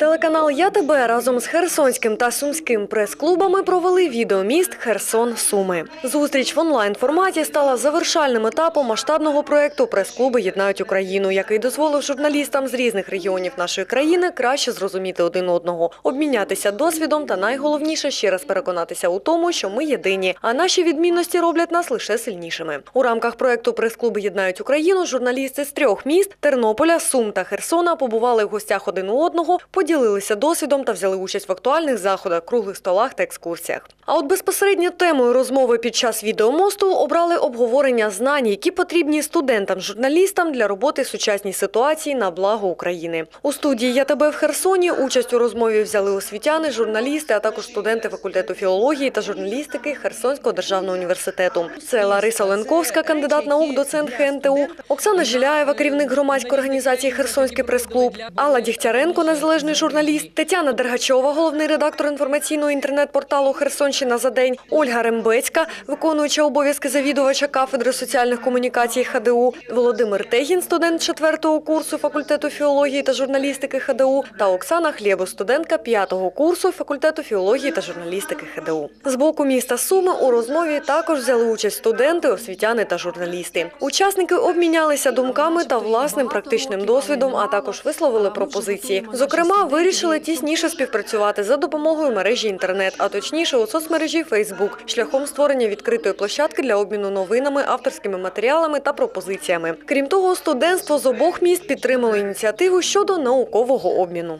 Телеканал Я тебе разом з Херсонським та Сумським прес-клубами провели відеоміст Херсон Суми. Зустріч в онлайн форматі стала завершальним етапом масштабного проекту Прес-клуби єднають Україну, який дозволив журналістам з різних регіонів нашої країни краще зрозуміти один одного, обмінятися досвідом та найголовніше ще раз переконатися у тому, що ми єдині, а наші відмінності роблять нас лише сильнішими. У рамках проекту Прес-клуби єднають Україну журналісти з трьох міст Тернополя, Сум та Херсона побували в гостях один у одного, поділилися досвідом та взяли участь в актуальних заходах, круглих столах та екскурсіях. А от безпосередньо темою розмови під час відеомосту обрали обговорення знань, які потрібні студентам-журналістам для роботи в сучасній ситуації на благо України. У студії Я тебе в Херсоні участь у розмові взяли освітяни, журналісти, а також студенти факультету філології та журналістики Херсонського державного університету. Це Лариса Ленковська, кандидат наук, доцент ХНТУ, Оксана Жиляєва, керівник громадської організації Херсонський прес-клуб, Алла Дігтяренко, незалежний журналіст, Тетяна Дергачова, головний редактор інформаційного інтернет-порталу Херсонщина за день, Ольга Рембецька, виконуюча обов'язки завідувача кафедри соціальних комунікацій ХДУ, Володимир Тегін, студент четвертого курсу факультету філології та журналістики ХДУ, та Оксана Хлєбу, студентка п'ятого курсу факультету філології та журналістики ХДУ. З боку міста Суми у розмові також взяли участь студенти, освітяни та журналісти. Учасники обмінялися думками та власним практичним досвідом, а також висловили пропозиції. Зокрема, вирішили тісніше співпрацювати за допомогою мережі інтернет, а точніше у соцмережі Facebook, шляхом створення відкритої площадки для обміну новинами, авторськими матеріалами та пропозиціями. Крім того, студентство з обох міст підтримало ініціативу щодо наукового обміну.